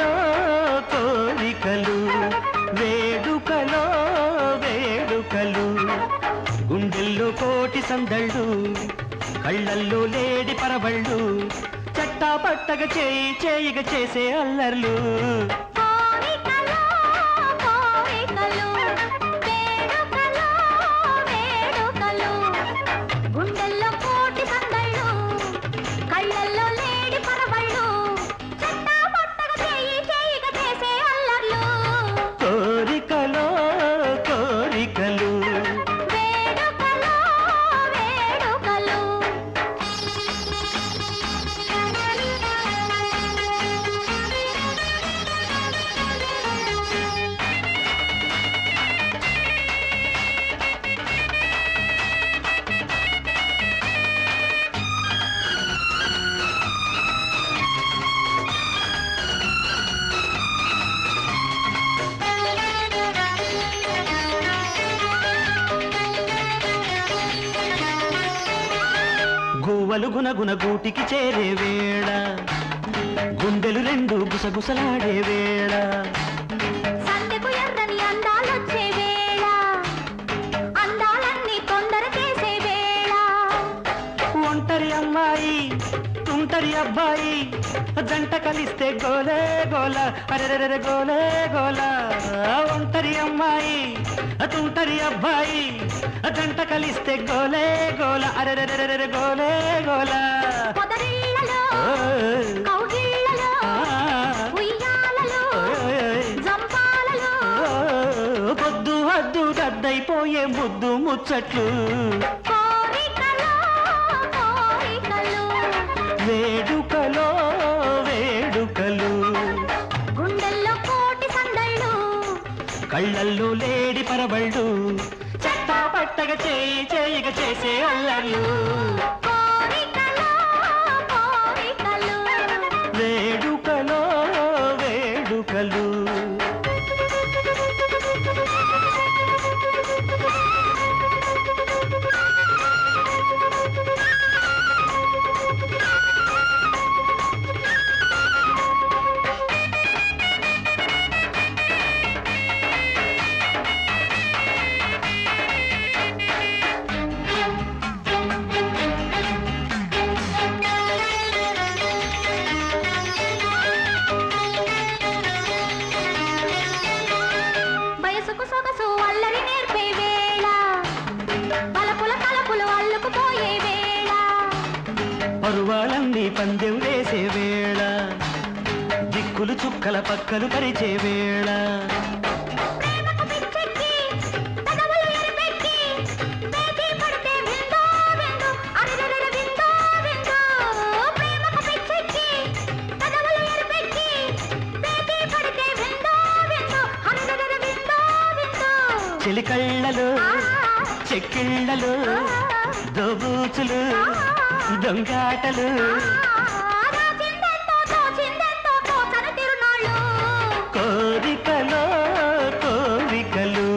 కోరికలో కోరికలు వేడుకలో వేడుకలు. గుండెల్లో కోటి సందళ్ళు కళ్ళల్లో లేడి పరబళ్ళు చట్టా పట్టగ చేయి చేయిగ చేసే అల్లర్లు. గువ్వలు గునగున గూటికి చేరే వేళ. గుండెలు రెండు గుసగుసలాడే వేళ. ఒంటరి అమ్మాయి తుంటరి అబ్బాయి జంట కలిస్తే గోలే గోల. అరెరెరె గోలే గోల. తుంటరి అబ్బాయి. జంట కలిస్తే గోలే గోల. అరెరెరెరె గోలే గోల. పొద్దు హద్దు దద్దైపోయే ముద్దు ముచ్చట్లు. వేడుకలు కళ్ళల్లో లేడి పరబళ్ళు. చట్టా పట్టగ చేయి చేయిగ చేసే అల్లర్లు. సొగసు సొగసు అల్లరి నేర్పే వేళ. బలపుల తలపులు అల్లుకుపోయే వేళ. పరువాలన్నీ పందెం వేసే వేళ. దిక్కులు చుక్కల పక్కలు పరిచే వేళ. చెలికళ్ళలు చెక్కిళ్ళలు దోబూచులు దొంగాటలు. కోరికలో కోరికలు.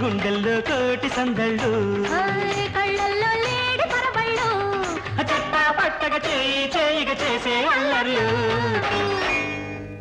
గుండెల్లో కోటి సందళ్ళు.